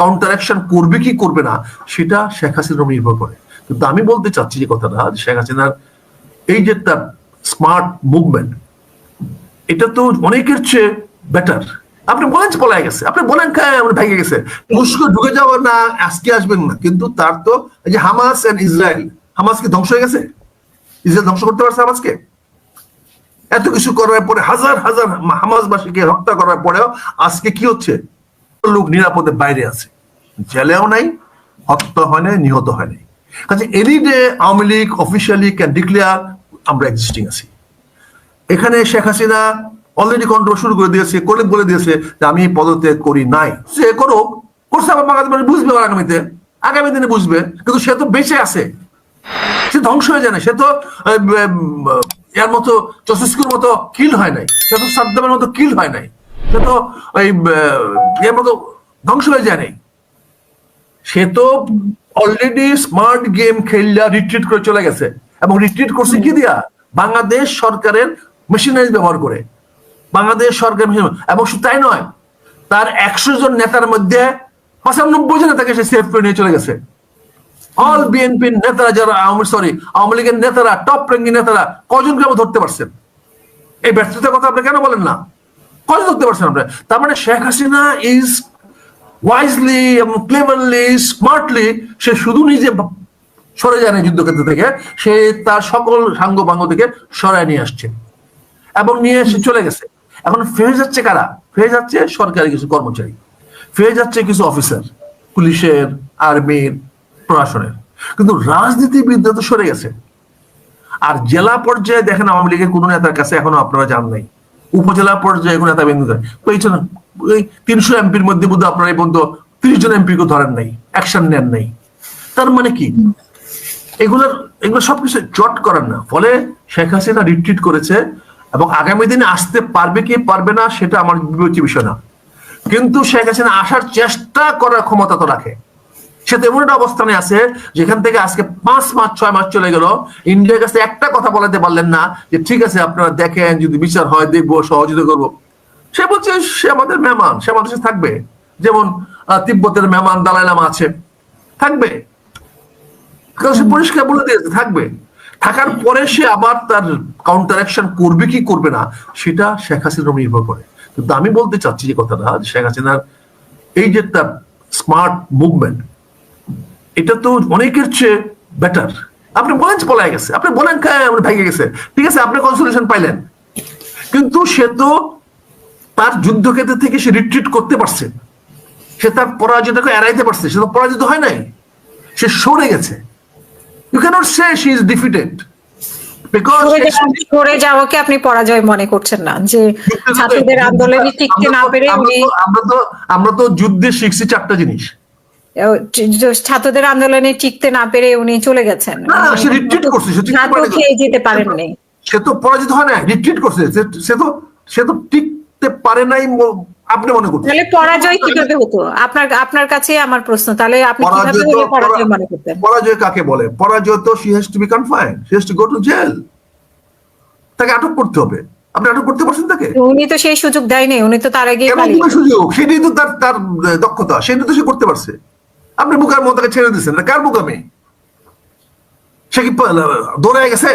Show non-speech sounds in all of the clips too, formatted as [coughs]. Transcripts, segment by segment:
Counter action করবে কি করবে না, সেটা শেখ হাসিনার নির্ভর করে। কিন্তু আমি বলতে চাচ্ছি যে কথাটা শেখ হাসিনার এই যে তার স্মার্ট মুভমেন্ট এটা তো অনেকের চেয়ে বেটার আপনি বলেন যে পলায় গেছে, আপনি বলেন ভেঙে গেছে। তুরস্ক ঢুকে যাওয়ার না, আজকে আসবেন না। কিন্তু তার তো, এই যে হামাস এন্ড ইসরায়েল, হামাস কি ধ্বংস হয়ে গেছে? ইসরায়েল ধ্বংস করতে পারছে হামাসকে? এত কিছু করার পরে, হাজার হাজার হামাসবাসীকে হত্যা করার পরেও আজকে কি হচ্ছে? লোক নিরাপদে বাইরে আছে। জেলেও নাই, হত্যা হয় নাই, নিহত হয় নাই। কাজে any day Awami League officially can declare আমরা এক্সিস্টিং আছি। এখানে শেখ হাসিনা অলরেডি কন্ট্রোল শুরু করে দিয়েছে করে বলে দিয়েছে যে আমি পদত্যাগ করি নাই। সে করুক, করছে আবার বাংলাদেশ মানুষ বুঝবে আগামীতে। আগামী দিনে বুঝবে, কিন্তু সে তো বেঁচে আছে। সে ধ্বংস হয়ে যায় না সে তো এর মতো চসিস্কুর মতো কিল হয় নাই। সে তো সাদ্দামের মতো কিল হয় নাই। সে তো ওই মতো ধ্বংস হয়ে যায় নাই। সে তো অলরেডি স্মার্ট গেম খেললা রিট্রিট করে চলে গেছে। এবং রিট্রিট করছে কি দিয়া? বাংলাদেশ সরকারের মেশিনারি ব্যবহার করে। বাংলাদেশ সরকার এবং শুধু তাই নয় তার একশো জন নেতার মধ্যে পঁচানব্বই জন নেতাকে সে সেভ করে নিয়ে চলে গেছে। অল বিএনপি নেতারা যারা আওয়ামী সরি আওয়ামী লীগের নেতারা টপ র্যাঙ্কিং নেতারা কজনকে ধরতে পারছেন? এই ব্যর্থতার কথা আপনি কেন বলেন না? কজন ধরতে পারছেন আপনি তার মানে শেখ হাসিনা ইজ ওয়াইজলি এবং ক্লেভারলি স্মার্টলি সে শুধু নিজে সরে যায় না যুদ্ধক্ষেত্র থেকে, সে তার সকল সাঙ্গ ভাঙ্গ থেকে সরায় নিয়ে আসছে এবং নিয়ে এসে চলে গেছে। এখন ফিরে যাচ্ছে কারা? ফিরে যাচ্ছে সরকারি কিছু কর্মচারী। ফিরে যাচ্ছে কিছু অফিসার পুলিশের আর্মির প্রশাসনের। কিন্তু রাজনীতিবিদরা তো সরে গেছে। আর জেলা পর্যায়ে দেখেন আওয়ামী লীগের কোন নেতার কাছে এখনও আপনারা জান নাই। উপজেলা পর্যায়ে কোনো নেতা বিন্দু পেয়েছেন ওই তিনশো এমপির মধ্যে বোধহয় আপনারা এই পর্যন্ত তিরিশ জন এমপি কে ধরেন নাই অ্যাকশন নেন নাই। তার মানে কি? এগুলোর, এগুলো সবকিছু জট করার না। ফলে শেখ হাসিনা রিট্রিট করেছে এবং আগামী দিনে আসতে পারবে কি পারবে না, সেটা আমার বিবেচ্য বিষয় না। কিন্তু শেখ হাসিনা আসার চেষ্টা করার ক্ষমতা তো রাখে। সে তো এমন একটা অবস্থানে আছে, যেখান থেকে আজকে পাঁচ মাস, ছয় মাস চলে গেল। ইন্ডিয়ার কাছে একটা কথা বলাতে পারলেন না, যে ঠিক আছে, আপনারা দেখেন, যদি বিচার হয়, দেখব, সহযোগিতা করব। সে বলছে, সে আমাদের মেহমান, সে আমাদের থাকবে। যেমন তিব্বতের মেহমান দালাই লামা আছে, থাকবে। সে পরিষ্কার বলে দিয়েছে, থাকবে। থাকার পরে সে আবার তার কাউন্টার অ্যাকশন করবে কি করবে না, সেটা শেখ হাসিনার উপর নির্ভর করে। কিন্তু আমি বলতে চাচ্ছি যে কথাটা শেখ হাসিনার এই যে তার স্মার্ট মুভমেন্ট এটা তো অনেকের চেয়ে বেটার আপনি বলেন যে পলায় গেছে। আপনি বলেন ভেঙে গেছে। ঠিক আছে আপনি কনসোলেশন পাইলেন। কিন্তু সে তো তার যুদ্ধক্ষেত্র থেকে সে রিট্রিট করতে পারছে। সে তার পরাজয়টাকে এড়াইতে পারছে। সে তো পরাজিত হয় নাই। সে সরে গেছে। You can't say she is defeated because সরে যাওয়াকে আপনি পরাজয় মনে করছেন না। যে [laughs] ছাত্রদের আন্দোলনে টিকতে না পেরে আমরা তো আমরা তো যুদ্ধে শিখছি চারটা জিনিস। ছাত্রদের আন্দোলনে টিকতে না পেরে উনি চলে গেছেন। সে করছে, খেয়ে যেতে পারেননি। সে তো পরাজিত হয় না রিট্রিট করছে সে- তো সে তো টিকতে পারে নাই আপনি মনে করছেন? তাহলে পরাজয় কীভাবে হতো? আপনার আপনার কাছে আমার প্রশ্ন তাহলে আপনি কীভাবে পরাজয় মনে করতেন? পরাজয় কাকে বলে? পরাজয় তো she has to be confine she has to go to jail তাকে আটক করতে হবে। আপনি আটক করতে পারছেন তাকে? উনি তো সেই সুযোগ দেয়নি উনি তো তার আগে সুযোগ? সেটাই তো তার তার দক্ষতা সেটা তো সে করতে পারছে। আপনি বুকার মতো ছেড়ে দিচ্ছেন কার বুকামে সে কি দৌড়ে গেছে?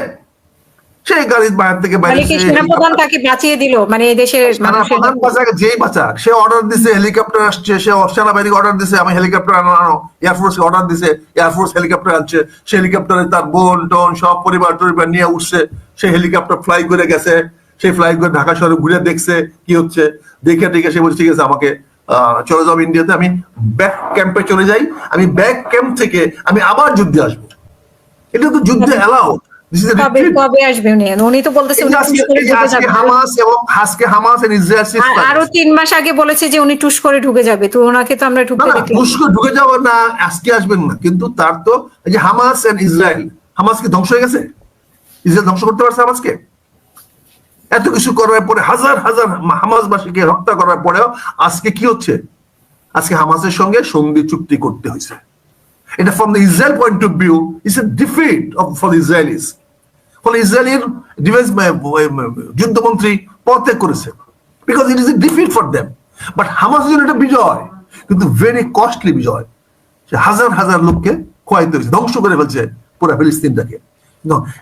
গাড়ির বাইরে থেকে বাইরে সেনাপ্রধান তাকে বাঁচিয়ে দিল? মানে এই দেশের বাঁচাক যেই বাঁচাক সে অর্ডার দিছে হেলিকপ্টার আসছে সে সেনাবাহিনীকে অর্ডার দিছে আমি হেলিকপ্টার আনো অর্ডার দিছে এয়ারফোর্স হেলিকপ্টার আনছে সে হেলিকপ্টারে তার বোন টোন সব পরিবার টরিবার নিয়ে উঠছে সে হেলিকপ্টার ফ্লাই করে গেছে সেই ফ্লাই করে ঢাকা শহরে ঘুরে দেখছে কি হচ্ছে দেখে দেখে সে বলছে ঠিক আছে আমাকে চলে যাব ইন্ডিয়াতে আমি ব্যাক ক্যাম্পে চলে যাই আমি ব্যাক ক্যাম্প থেকে আমি আবার যুদ্ধে আসব। এটা তো যুদ্ধে যাবে। আর- আরও তিন মাস আগে বলেছে যে উনি টুস করে ঢুকে যাবে। তো ওনাকে তো আমরা ঢুকে যাওয়ার না আজকে আসবেন না। কিন্তু তার তো যে হামাস এন্ড ইসরায়েল হামাস কি ধ্বংস হয়ে গেছে? ইসরায়েল ধ্বংস করতে পারছে হামাসকে? এত কিছু করার পরে, হাজার হাজার হামাসবাসীকে হত্যা করার পরেও আজকে কি হচ্ছে? আজকে হামাসের সঙ্গে সন্ধি চুক্তি করতে হয়েছে। এটা from the Israel point of view is a defeat of for Israelis ফলে ইসরায়েলের ডিফেন্স যুদ্ধমন্ত্রী পদত্যাগ করেছে। Because it is a defeat for them but Hamas জন্য এটা বিজয়। কিন্তু ভেরি কস্টলি বিজয়। সে হাজার হাজার লোককে খোয়াইতে হয়েছে ধ্বংস করে ফেলছে পুরো ফিলিস্তিনটাকে।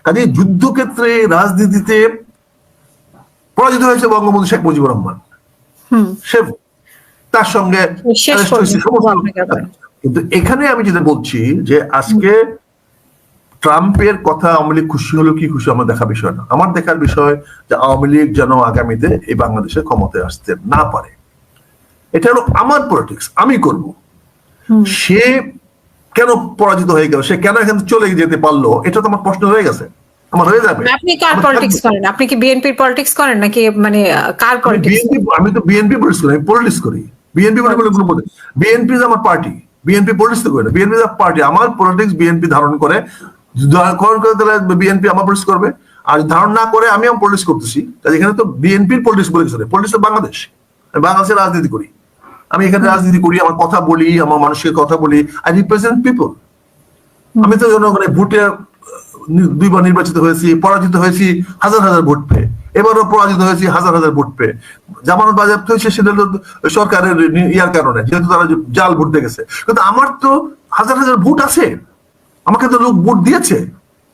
কাজে যুদ্ধক্ষেত্রে, রাজনীতিতে পরাজিত হয়েছে বঙ্গবন্ধু শেখ মুজিবুর রহমান। সে তার সঙ্গে। কিন্তু এখানে আমি যেটা বলছি যে আজকে ট্রাম্পের কথা আওয়ামী লীগ খুশি হলো কি খুশি আমার দেখা বিষয় না। আমার দেখার বিষয় যে আওয়ামী লীগ যেন আগামীতে এই বাংলাদেশে ক্ষমতায় আসতে না পারে। এটা হলো আমার পলিটিক্স আমি করব। সে কেন পরাজিত হয়ে গেল? সে কেন এখান চলে যেতে পারল? এটা তো আমার প্রশ্ন হয়ে গেছে। আমার হয়ে যাবে আপনি কার পলিটিক্স করেন আপনি কি বিএনপির পলিটিক্স করেন নাকি মানে কার পলিটিক্স আমি তো বিএনপি পলিটিক্স করি আমি পলিটিক্স করি বিএনপি মানে বলে কোনো বিএনপি আমার পার্টি বিএনপি পলিটিক্স তো করে না বিএনপি পার্টি আমার পলিটিক্স বিএনপি ধারণ করে ধারণ করে তাহলে বিএনপি আমার পলিটিক্স করবে আর ধারণ না করে আমি আমার পলিটিক্স করতেছি তাহলে এখানে তো বিএনপির পলিটিক্স বলে কিছু পলিটিক্স তো বাংলাদেশ আমি বাংলাদেশের রাজনীতি করি আমি এখানে রাজনীতি করি আমার কথা বলি আমার মানুষকে কথা বলি আই রিপ্রেজেন্ট পিপল আমি তো জনগণের ভোটে দুইবার নির্বাচিত হয়েছি, পরাজিত হয়েছি, হাজার হাজার ভোট পেয়ে। এবারও পরাজিত হয়েছি, হাজার হাজার ভোট পেয়ে। জামানত বাজেয়াপ্ত হয়েছে সেটা সরকারের ইয়ার কারণে, যেহেতু তারা জাল ভোট দিয়ে গেছে। কিন্তু আমার তো হাজার হাজার ভোট আছে। আমাকে তো লোক ভোট দিয়েছে।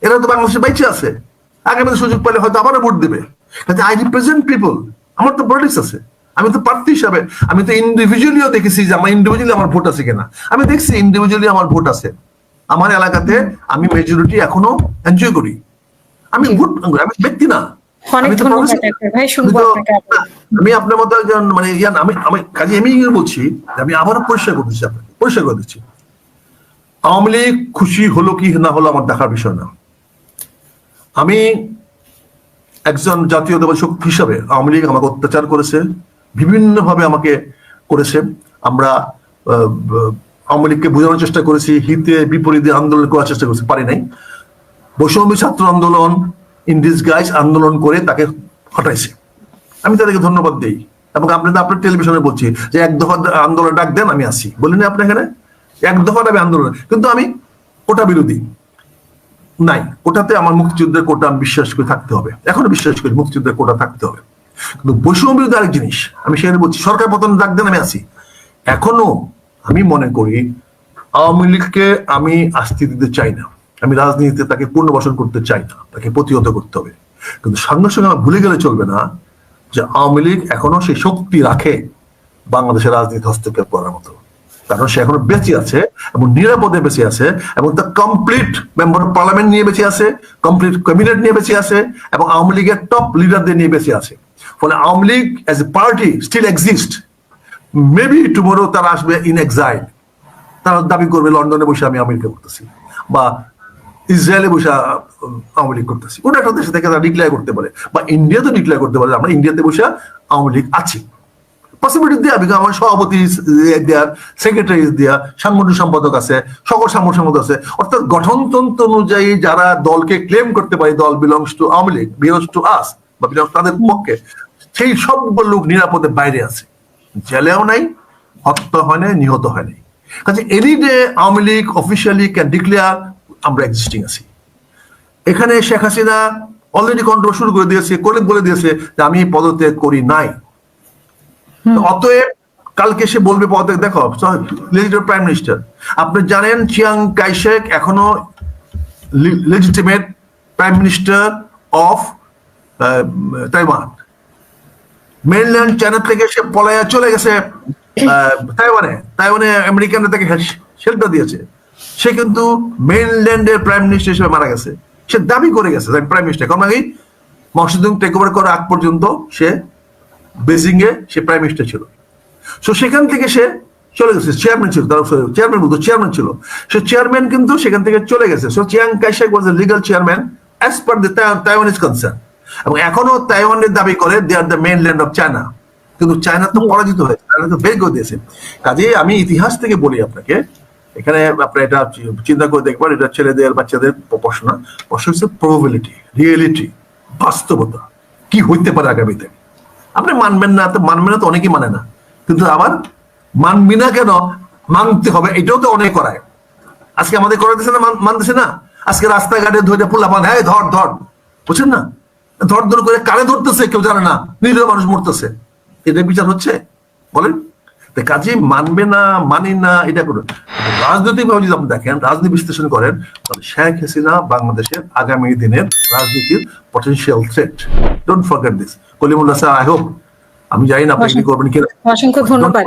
এরা তো বাংলাদেশে বাইচে আছে। আগামী সুযোগ পেলে হয়তো আবারও ভোট দেবে। আই রিপ্রেজেন্ট পিপল আমার তো পলিটিক্স আছে। আমি তো প্রার্থী হিসাবে, আমি তো ইন্ডিভিজুয়ালিও দেখেছি যে আমার ইন্ডিভিজুয়ালি আমার ভোট আছে কিনা। আমি দেখছি ইন্ডিভিজুয়ালি আমার ভোট আছে। আমার এলাকাতে আমি মেজরিটি এখনও এনজয় করি। আমি ভোট আমি ব্যক্তি না। আমি আপনার মতো একজন মানে ইয়া আমি আমি কাজে আমি বলছি আমি আবারও পরিষ্কার করতেছি আপনাকে পরিষ্কার করে দিচ্ছি। আওয়ামী লীগ খুশি হলো কি না হলো আমার দেখার বিষয় না। আমি একজন জাতীয়তাবাদী শক্তি হিসাবে আওয়ামী লীগ আমাকে অত্যাচার করেছে বিভিন্নভাবে আমাকে করেছে। আমরা আওয়ামী লীগকে বোঝানোর চেষ্টা করেছি, হিতে বিপরীতে আন্দোলন করার চেষ্টা করেছি, পারি নাই। বৈষম্য ছাত্র আন্দোলন ইন্ডিস গাইজ আন্দোলন করে তাকে হটাইছে। আমি তাদেরকে ধন্যবাদ দিই। এবং আপনাদের আপনার টেলিভিশনে বলছি যে এক দফা আন্দোলন ডাক দেন, আমি আসি। বলিনি আপনি এখানে? এক দফা আমি আন্দোলন। কিন্তু আমি কোটা বিরোধী। নাই ওটাতে আমার মুক্তিযুদ্ধের কোটা আমি বিশ্বাস করে থাকতে হবে। এখনও বিশ্বাস করি মুক্তিযুদ্ধের কোটা থাকতে হবে। কিন্তু বৈষম্য বিরোধী আরেক জিনিস, আমি সেখানে বলছি, সরকার পতন ডাক দেন, আমি আসি। এখনও আমি মনে করি আওয়ামী লীগকে আমি আস্থি দিতে চাই না। আমি রাজনীতিতে তাকে পুনর্বাসন করতে চাই না। তাকে প্রতিহত করতে হবে। কিন্তু সঙ্গে সঙ্গে আমার ভুলে গেলে চলবে না যে আওয়ামী লীগ এখনও সেই শক্তি রাখে বাংলাদেশের রাজনীতি হস্তক্ষেপ করার মতো। কারণ সে এখনও বেঁচে আছে এবং নিরাপদে বেঁচে আছে এবং তার কমপ্লিট মেম্বার অফ পার্লামেন্ট নিয়ে বেঁচে আছে কমপ্লিট ক্যাবিনেট নিয়ে বেঁচে আছে এবং আওয়ামী লীগের টপ লিডারদের নিয়ে বেঁচে আছে। ফলে Awami League as a party still exist maybe tomorrow তারা আসবে ইন এক্সাইল তারা দাবি করবে, লন্ডনে বসে আমি আমেরিকা করতেছি বা ইসরায়েলে বসে আওয়ামী লীগ করতেছি। ওটা একটা দেশে থেকে তারা ডিক্লেয়ার করতে পারে। বা ইন্ডিয়াতে ডিক্লেয়ার করতে পারে, আমরা ইন্ডিয়াতে বসে আওয়ামী লীগ আছি। পসিবিলিটি আমার সভাপতি দেওয়ার সেক্রেটারি দেওয়া সাংগঠনিক সম্পাদক আছে, সকল সাংগঠনিক সম্পাদক আছে। অর্থাৎ গঠনতন্ত্র অনুযায়ী যারা দলকে ক্লেম করতে পারে, দল belongs to Awami League belongs to us বা বিলংস তাদের পক্ষে, সেই সবগুলো লোক নিরাপদে বাইরে আছে। জেলেও নাই হত্যা হয় নাই নিহত হয় নাই। কাজে any day Awami League officially can declare আমরা এক্সিস্টিং আছি। এখানে শেখ হাসিনা অলরেডি কন্ট্রোল শুরু করে দিয়েছে করে বলে দিয়েছে যে আমি পদত্যাগ করি নাই। অতএব কালকে সে বলবে পদত্যাগ দেখো প্রাইম মিনিস্টার আপনি জানেন চিয়াং কাইশেক এখনও legitimate prime minister of Taiwan. Mainland China থেকে সে পলায়া চলে গেছে [coughs] তাইওয়ানে। তাইওয়ানে আমেরিকানরা তাকে শেল্টার দিয়েছে। সে কিন্তু মেইনল্যান্ডের প্রাইম মিনিস্টার হিসেবে মারা গেছে। সে দাবি করে গেছে প্রাইম মিনিস্টার কারণ আগে মকসুদ্দিন টেক ওভার করার আগ পর্যন্ত সে বেজিং এ সে প্রাইম মিনিস্টার ছিল। সো সেখান থেকে সে চলে গেছে। চেয়ারম্যান ছিল তার চেয়ারম্যান বলতো চেয়ারম্যান ছিল। সে চেয়ারম্যান কিন্তু সেখান থেকে চলে গেছে। So Chiang Kai-shek was a legal chairman as per the Taiwan is concern এবং এখনও তাইওয়ানের দাবি করে they are the mainland of China কিন্তু চায়না তো পরাজিত হয়েছে চায়না তো বের করে দিয়েছে। কাজে আমি ইতিহাস থেকে বলি আপনাকে, এখানে আপনি এটা চিন্তা করে দেখবেন, এটা ছেলেদের, বাচ্চাদের প্রশ্ন। প্রশ্ন হচ্ছে প্রবাবিলিটি রিয়েলিটি বাস্তবতা, কি হইতে পারে আগামীতে? আপনি মানবেন না, তো মানবেন না তো অনেকেই মানে না। কিন্তু আবার মানবি না কেন মানতে হবে, এটাও তো অনেক করায়। আজকে আমাদের করাতেছে না মানতেছে না। আজকে রাস্তাঘাটে ধরে পোলা পান হ্যাঁ ধর ধর। বুঝছেন না? ধর ধর করে কারে ধরতেছে কেউ জানে না নিরীহ মানুষ মরতেছে। এটা বিচার হচ্ছে বলেন কাজে মানবে না মানি না এটা করুন। রাজনৈতিক ভাবে যদি আপনি দেখেন রাজনীতি বিশ্লেষণ করেন তাহলে শেখ হাসিনা বাংলাদেশের আগামী দিনের রাজনীতির potential threat don't forget this Kalimullah sir I hope আমি জানি না আপনি কি করবেন কিনা। অসংখ্য ধন্যবাদ।